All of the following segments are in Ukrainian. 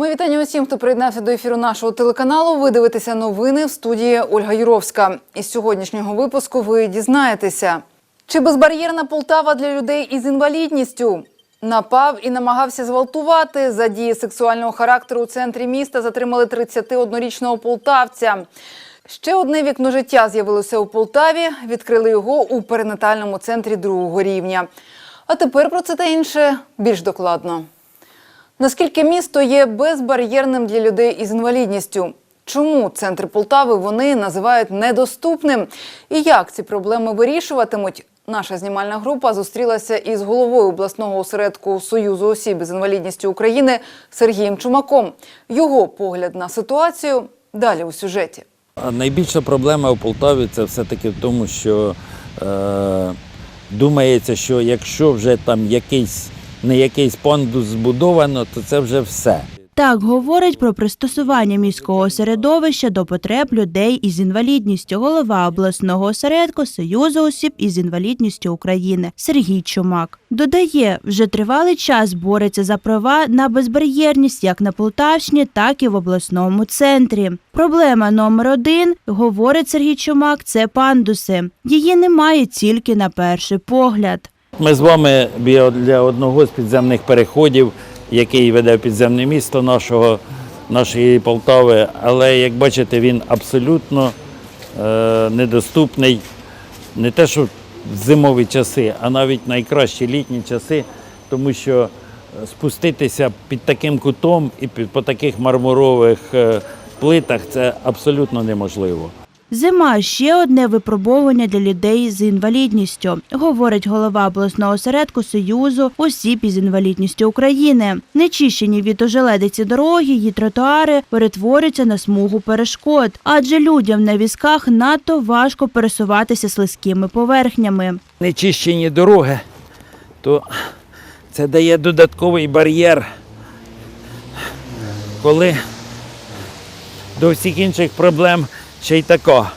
Ми вітання усім, хто приєднався до ефіру нашого телеканалу. Ви дивитеся новини в студії Ольга Юровська. Із сьогоднішнього випуску ви дізнаєтеся, чи безбар'єрна Полтава для людей із інвалідністю. Напав і намагався зґвалтувати. За дії сексуального характеру у центрі міста затримали 31-річного полтавця. Ще одне вікно життя з'явилося у Полтаві. Відкрили його у перинатальному центрі другого рівня. А тепер про це та інше більш докладно. Наскільки місто є безбар'єрним для людей із інвалідністю? Чому центр Полтави вони називають недоступним? І як ці проблеми вирішуватимуть? Наша знімальна група зустрілася із головою обласного осередку Союзу осіб з інвалідністю України Сергієм Чумаком. Його погляд на ситуацію далі у сюжеті. Найбільша проблема у Полтаві це все-таки в тому, що е, думається, що якщо вже там якийсь не якийсь пандус збудовано, то це вже все. Так говорить про пристосування міського середовища до потреб людей із інвалідністю голова обласного осередку Союзу осіб із інвалідністю України Сергій Чумак. Додає, вже тривалий час бореться за права на безбар'єрність як на Полтавщині, так і в обласному центрі. Проблема номер один, говорить Сергій Чумак, це пандуси. Її немає тільки на перший погляд. Ми з вами біля одного з підземних переходів, який веде в підземне місто нашого, нашої Полтави, але як бачите, він абсолютно е, недоступний. Не те, що в зимові часи, а навіть найкращі літні часи, тому що е, спуститися під таким кутом і під, по таких мармурових е, плитах це абсолютно неможливо. Зима ще одне випробовування для людей з інвалідністю, говорить голова обласного осередку Союзу осіб із інвалідністю України. Нечищені від ожеледиці дороги, її тротуари перетворюються на смугу перешкод, адже людям на візках надто важко пересуватися слизькими поверхнями. нечищені дороги, то це дає додатковий бар'єр, коли до всіх інших проблем ще й така.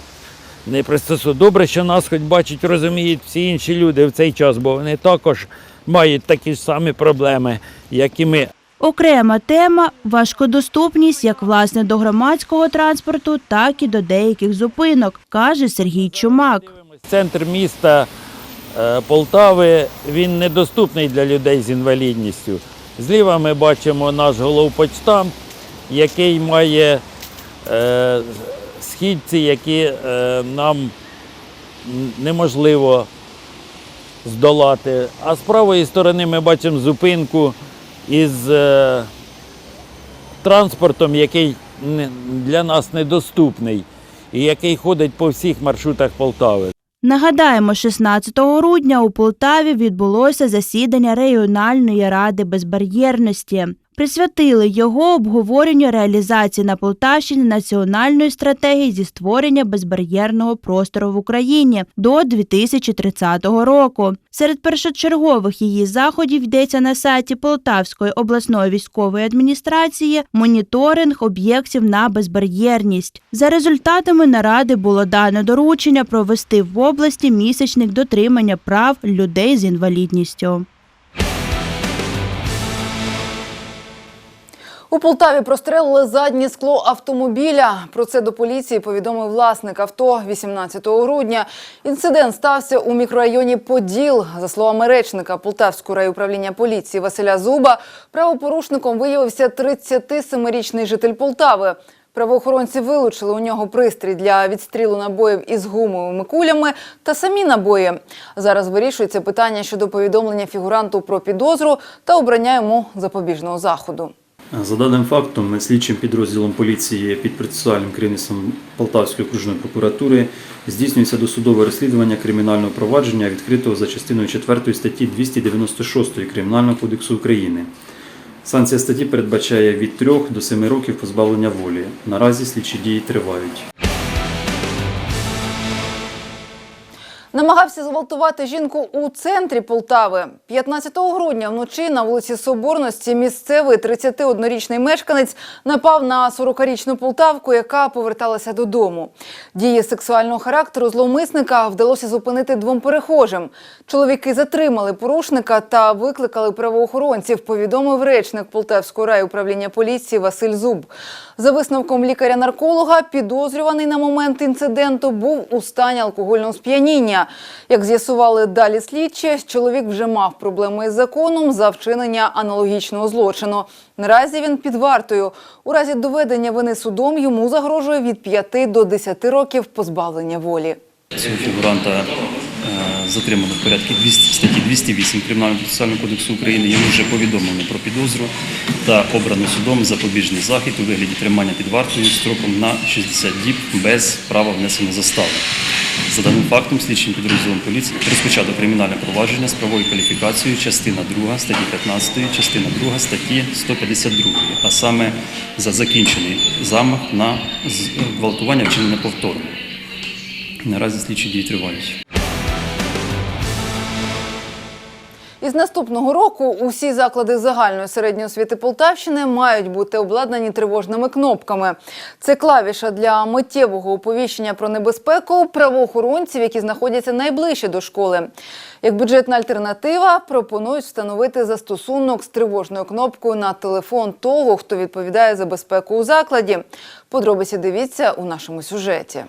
Не пристосу. Добре, що нас хоч бачать, розуміють всі інші люди в цей час, бо вони також мають такі ж самі проблеми, як і ми. Окрема тема важкодоступність як власне до громадського транспорту, так і до деяких зупинок, каже Сергій Чумак. Центр міста е, Полтави він недоступний для людей з інвалідністю. Зліва ми бачимо наш головпочтамп, який має е, східці, які е, нам неможливо здолати. А з правої сторони ми бачимо зупинку із е, транспортом, який для нас недоступний і який ходить по всіх маршрутах Полтави. Нагадаємо, 16 грудня у Полтаві відбулося засідання регіональної ради безбар'єрності. Присвятили його обговоренню реалізації на Полтавщині національної стратегії зі створення безбар'єрного простору в Україні до 2030 року. Серед першочергових її заходів йдеться на сайті Полтавської обласної військової адміністрації моніторинг об'єктів на безбар'єрність. За результатами наради було дано доручення провести в області місячник дотримання прав людей з інвалідністю. У Полтаві прострелили заднє скло автомобіля. Про це до поліції повідомив власник авто 18 грудня. Інцидент стався у мікрорайоні Поділ. За словами речника Полтавського райуправління поліції Василя Зуба, правопорушником виявився 37-річний житель Полтави. Правоохоронці вилучили у нього пристрій для відстрілу набоїв із гумовими кулями та самі набої. Зараз вирішується питання щодо повідомлення фігуранту про підозру та обрання йому запобіжного заходу. За даним фактом, слідчим підрозділом поліції під процесуальним керівництвом Полтавської окружної прокуратури здійснюється досудове розслідування кримінального провадження, відкритого за частиною 4 статті 296 Кримінального кодексу України. Санкція статті передбачає від 3 до 7 років позбавлення волі. Наразі слідчі дії тривають. Намагався зґвалтувати жінку у центрі Полтави. 15 грудня вночі на вулиці Соборності місцевий 31-річний мешканець напав на 40-річну полтавку, яка поверталася додому. Дії сексуального характеру зловмисника вдалося зупинити двом перехожим. Чоловіки затримали порушника та викликали правоохоронців. Повідомив речник Полтавського райуправління поліції Василь Зуб. За висновком лікаря-нарколога, підозрюваний на момент інциденту був у стані алкогольного сп'яніння. Як з'ясували далі слідчі, чоловік вже мав проблеми із законом за вчинення аналогічного злочину. Наразі він під вартою. У разі доведення вини судом йому загрожує від 5 до 10 років позбавлення волі. Фігуранта затримано в порядку 200, статті 208 Кримінального процесуального кодексу України. Йому вже повідомлено про підозру та обрано судом запобіжний захід у вигляді тримання під вартою строком на 60 діб без права внесення застави. За даним фактом, слідчим підрозділом поліції розпочато кримінальне провадження з правовою кваліфікацією частина 2 статті 15, частина 2 статті 152, а саме за закінчений замах на з- гвалтування вчинене повторно. Наразі слідчі дії тривають. Із наступного року усі заклади загальної середньої освіти Полтавщини мають бути обладнані тривожними кнопками. Це клавіша для миттєвого оповіщення про небезпеку правоохоронців, які знаходяться найближче до школи. Як бюджетна альтернатива, пропонують встановити застосунок з тривожною кнопкою на телефон того, хто відповідає за безпеку у закладі. Подробиці дивіться у нашому сюжеті.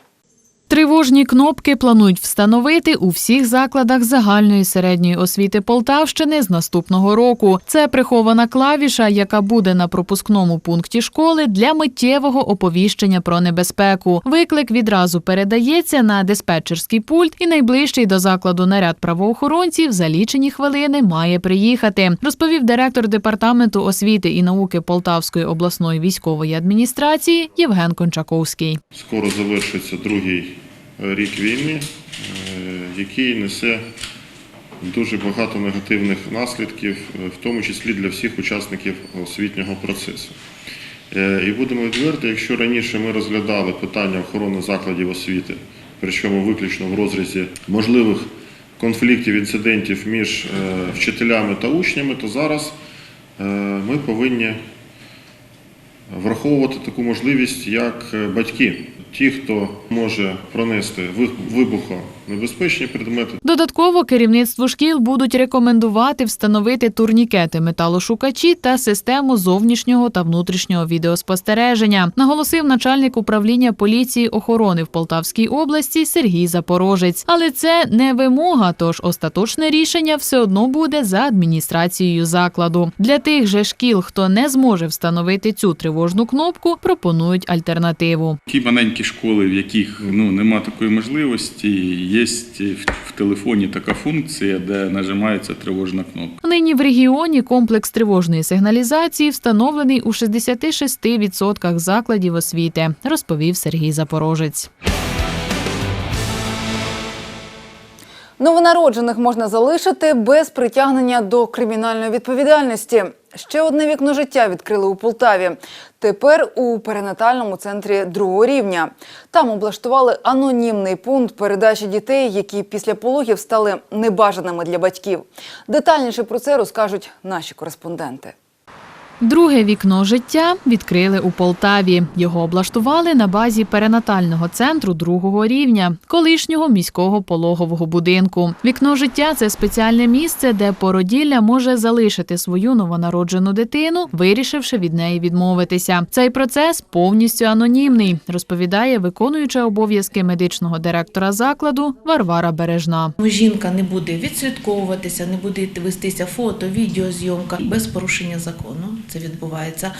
Тривожні кнопки планують встановити у всіх закладах загальної середньої освіти Полтавщини з наступного року. Це прихована клавіша, яка буде на пропускному пункті школи для миттєвого оповіщення про небезпеку. Виклик відразу передається на диспетчерський пульт, і найближчий до закладу наряд правоохоронців за лічені хвилини має приїхати. Розповів директор департаменту освіти і науки Полтавської обласної військової адміністрації Євген Кончаковський. Скоро завершиться другий рік війни, е, який несе дуже багато негативних наслідків, е, в тому числі для всіх учасників освітнього процесу. Е, І будемо відверті, якщо раніше ми розглядали питання охорони закладів освіти, причому виключно в розрізі можливих конфліктів, інцидентів між вчителями та учнями, то зараз ми повинні враховувати таку можливість, як батьки, ті, хто може пронести ви- вибухонебезпечні предмети, Додатково керівництву шкіл будуть рекомендувати встановити турнікети, металошукачі та систему зовнішнього та внутрішнього відеоспостереження, наголосив начальник управління поліції охорони в Полтавській області Сергій Запорожець. Але це не вимога, тож остаточне рішення все одно буде за адміністрацією закладу. Для тих же шкіл, хто не зможе встановити цю тривожну кнопку, пропонують альтернативу. Ті маленькі школи, в яких ну нема такої можливості, є в, телефоні така функція, де нажимається тривожна кнопка. Нині в регіоні комплекс тривожної сигналізації встановлений у 66% закладів освіти, розповів Сергій Запорожець. Новонароджених можна залишити без притягнення до кримінальної відповідальності. Ще одне вікно життя відкрили у Полтаві. Тепер у перинатальному центрі другого рівня. Там облаштували анонімний пункт передачі дітей, які після пологів стали небажаними для батьків. Детальніше про це розкажуть наші кореспонденти. Друге вікно життя відкрили у Полтаві. Його облаштували на базі перинатального центру другого рівня, колишнього міського пологового будинку. Вікно життя це спеціальне місце, де породілля може залишити свою новонароджену дитину, вирішивши від неї відмовитися. Цей процес повністю анонімний, розповідає виконуюча обов'язки медичного директора закладу Варвара Бережна. Жінка не буде відслідковуватися, не буде вестися фото, відеозйомка без порушення закону. Це відбувається.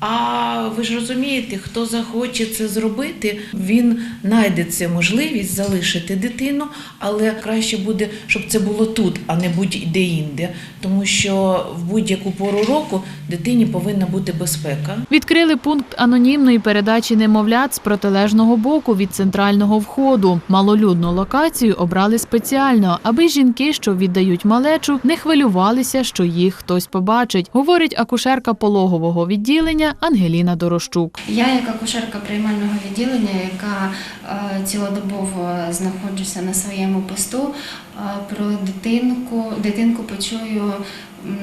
А ви ж розумієте, хто захоче це зробити, він знайде це можливість залишити дитину, але краще буде, щоб це було тут, а не будь-де інде, тому що в будь-яку пору року дитині повинна бути безпека. Відкрили пункт анонімної передачі немовлят з протилежного боку від центрального входу. Малолюдну локацію обрали спеціально, аби жінки, що віддають малечу, не хвилювалися, що їх хтось побачить, говорить акушерка завідувачка пологового відділення Ангеліна Дорощук. Я, як акушерка приймального відділення, яка е, цілодобово знаходжуся на своєму посту, е, про дитинку, дитинку почую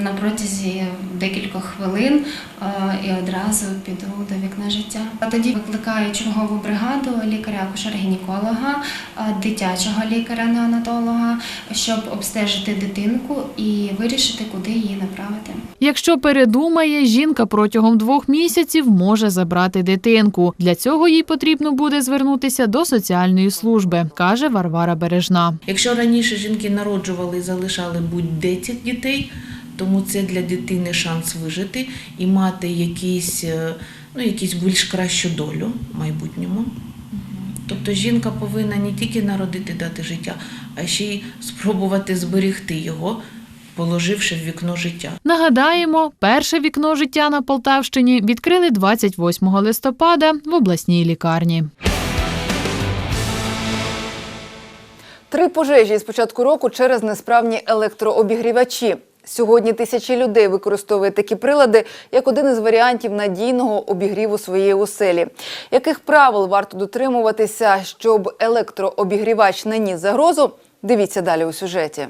на протязі декількох хвилин е, і одразу піду до вікна життя. А тоді викликаю чергову бригаду лікаря-акушер-гінеколога, е, дитячого лікаря-неонатолога, щоб обстежити дитинку і вирішити, куди її направити. Якщо передумає, жінка протягом двох місяців може забрати дитинку. Для цього їй потрібно буде звернутися до соціальної служби, каже Варвара Бережна. Якщо раніше жінки народжували і залишали будь-10 дітей, тому це для дитини шанс вижити і мати якісь, е, ну, якісь більш кращу долю в майбутньому. Тобто жінка повинна не тільки народити дати життя, а ще й спробувати зберегти його, положивши в вікно життя. Нагадаємо, перше вікно життя на Полтавщині відкрили 28 листопада в обласній лікарні. Три пожежі з початку року через несправні електрообігрівачі. Сьогодні тисячі людей використовують такі прилади як один із варіантів надійного обігріву своєї оселі. Яких правил варто дотримуватися, щоб електрообігрівач не ніс загрозу? Дивіться далі у сюжеті.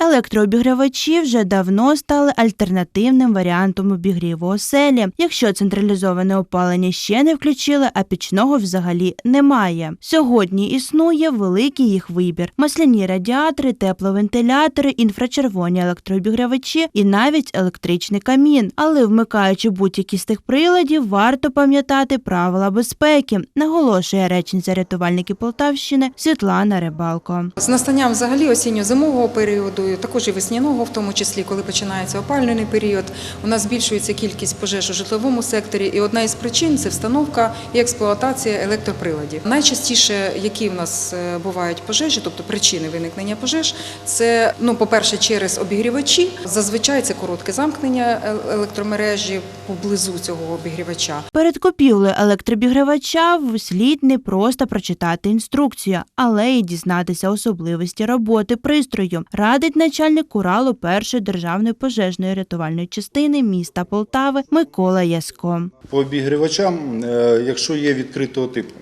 Електрообігрівачі вже давно стали альтернативним варіантом обігріву оселі, якщо централізоване опалення ще не включили, а пічного взагалі немає. Сьогодні існує великий їх вибір: масляні радіатори, тепловентилятори, інфрачервоні електрообігрівачі і навіть електричний камін. Але вмикаючи будь-які з тих приладів, варто пам'ятати правила безпеки, наголошує речниця рятувальників Полтавщини Світлана Рибалко. З настанням взагалі осінньо-зимового періоду, також і весняного, в тому числі, коли починається опалювальний період, у нас збільшується кількість пожеж у житловому секторі, і одна із причин це встановка і експлуатація електроприладів. Найчастіше, які в нас е, бувають пожежі, тобто причини виникнення пожеж, це ну, по-перше, через обігрівачі. Зазвичай це коротке замкнення е- електромережі поблизу цього обігрівача. Перед купівлею електробігрівача слід не просто прочитати інструкцію, але й дізнатися особливості роботи пристрою, радить начальник Уралу першої державної пожежної рятувальної частини міста Полтави Микола Яско. По обігрівачам, е, якщо є відкритого типу,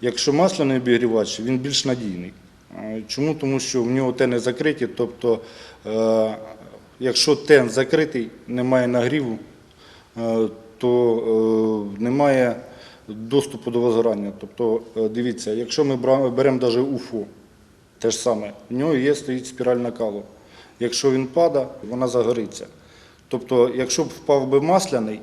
якщо масляний обігрівач, він більш надійний. Е, Чому? Тому що в нього тени закриті, тобто, е, якщо тен закритий, немає нагріву, то немає доступу до возгорання. Тобто, дивіться, якщо ми беремо навіть УФО, те ж саме, в нього є стоїть спіраль накалу. Якщо він падає, вона загориться. Тобто, якщо б впав би масляний,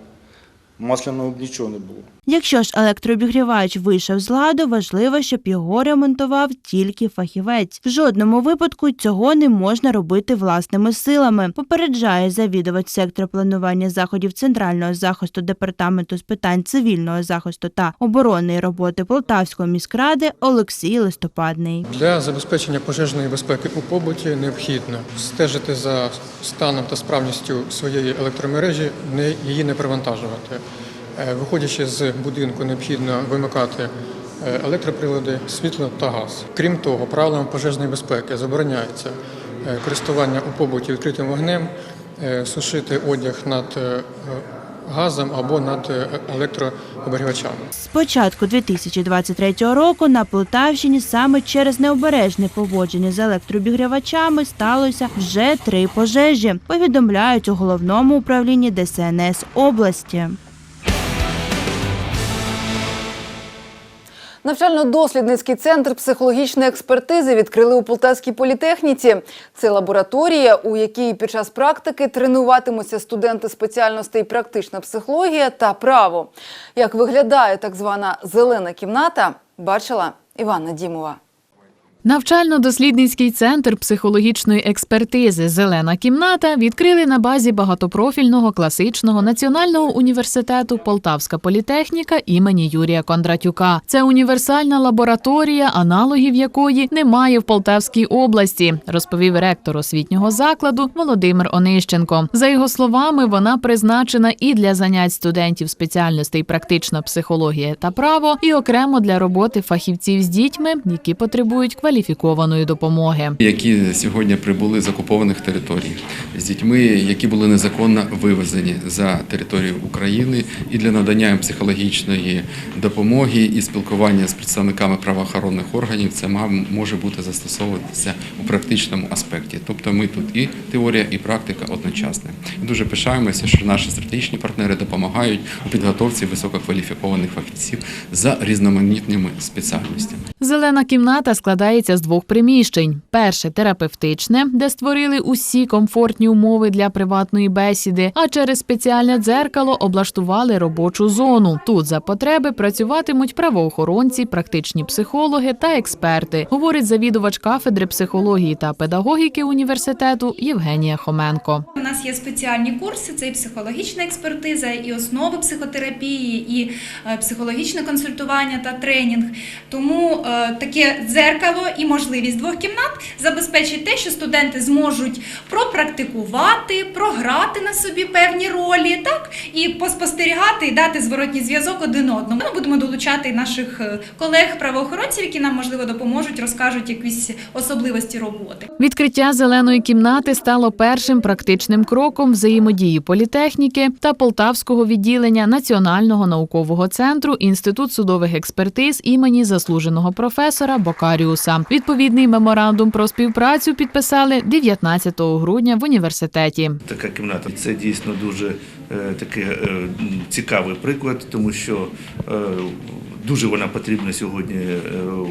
масляного б нічого не було. Якщо ж електрообігрівач вийшов з ладу, важливо, щоб його ремонтував тільки фахівець. В жодному випадку цього не можна робити власними силами. Попереджає завідувач сектора планування заходів центрального захисту департаменту з питань цивільного захисту та оборонної роботи Полтавської міськради Олексій Листопадний. Для забезпечення пожежної безпеки у побуті необхідно стежити за станом та справністю своєї електромережі, не її не перевантажувати. Е, Виходячи з будинку, необхідно вимикати е, електроприлади, світло та газ. Крім того, правилами пожежної безпеки забороняється е, користування у побуті відкритим вогнем, сушити одяг над газом або над електрооберігачами. З початку 2023 року на Полтавщині саме через необережне поводження з електрообігрівачами сталося вже три пожежі. Повідомляють у головному управлінні ДСНС області. Навчально-дослідницький центр психологічної експертизи відкрили у Полтавській політехніці. Це лабораторія, у якій під час практики тренуватимуться студенти спеціальностей практична психологія та право. Як виглядає так звана зелена кімната, бачила Івана Дімова. Навчально-дослідницький центр психологічної експертизи Зелена кімната відкрили на базі багатопрофільного класичного національного університету Полтавська політехніка імені Юрія Кондратюка. Це універсальна лабораторія, аналогів якої немає в Полтавській області, розповів ректор освітнього закладу Володимир Онищенко. За його словами, вона призначена і для занять студентів спеціальностей практична психологія та право, і окремо для роботи фахівців з дітьми, які потребують кваліфікації кваліфікованої допомоги. які сьогодні прибули з окупованих територій, з дітьми, які були незаконно вивезені за територію України, і для надання їм психологічної допомоги і спілкування з представниками правоохоронних органів це може бути застосовуватися у практичному аспекті. Тобто ми тут і теорія, і практика одночасно. І дуже пишаємося, що наші стратегічні партнери допомагають у підготовці висококваліфікованих фахівців за різноманітними спеціальностями. Зелена кімната складається з двох приміщень: перше терапевтичне, де створили усі комфортні умови для приватної бесіди. А через спеціальне дзеркало облаштували робочу зону. Тут за потреби працюватимуть правоохоронці, практичні психологи та експерти, говорить завідувач кафедри психології та педагогіки університету Євгенія Хоменко. У нас є спеціальні курси: це і психологічна експертиза, і основи психотерапії, і е, психологічне консультування та тренінг. Тому е, таке дзеркало і можливість двох кімнат забезпечить те, що студенти зможуть пропрактикувати, програти на собі певні ролі, так і поспостерігати і дати зворотній зв'язок один одному. Ми будемо долучати наших е, колег-правоохоронців, які нам можливо допоможуть, розкажуть якісь особливості роботи. Відкриття зеленої кімнати стало першим практичним кроком взаємодії політехніки та Полтавського відділення Національного наукового центру Інститут судових експертиз імені заслуженого професора Бокаріуса. Відповідний меморандум про співпрацю підписали 19 грудня в університеті. Така кімната це дійсно дуже е, такий е, цікавий приклад, тому що е, дуже вона потрібна сьогодні е, в-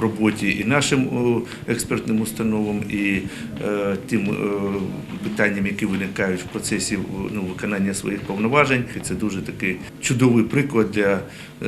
роботі і нашим експертним установам, і е, тим е, питанням, які виникають в процесі ну, виконання своїх повноважень. Це дуже такий чудовий приклад для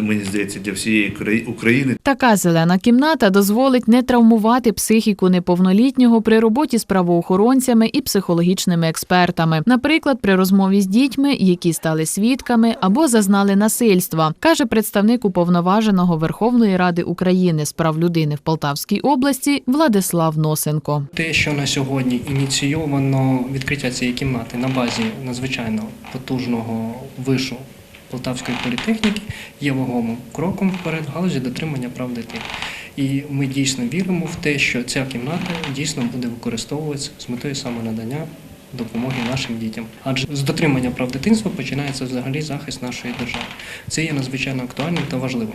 мені здається для всієї краї- України. Така зелена кімната дозволить не травмувати психіку неповнолітнього при роботі з правоохоронцями і психологічними експертами, наприклад, при розмові з дітьми, які стали свідками або зазнали насильства, каже представник уповноваженого Верховної Ради України з прав людини в Полтавській області Владислав Носенко. Те, що на сьогодні ініційовано відкриття цієї кімнати на базі надзвичайно потужного вишу Полтавської політехніки, є вагомим кроком вперед в галузі дотримання прав дитини. І ми дійсно віримо в те, що ця кімната дійсно буде використовуватися з метою саме надання допомоги нашим дітям. Адже з дотримання прав дитинства починається взагалі захист нашої держави. Це є надзвичайно актуальним та важливим.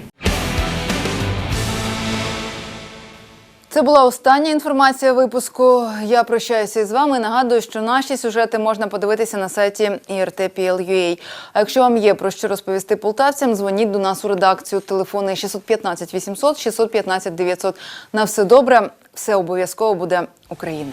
Це була остання інформація випуску. Я прощаюся із вами. Нагадую, що наші сюжети можна подивитися на сайті IRT.PL.UA. А якщо вам є про що розповісти полтавцям, дзвоніть до нас у редакцію. Телефони 615 800 615 900. На все добре, все обов'язково буде Україна.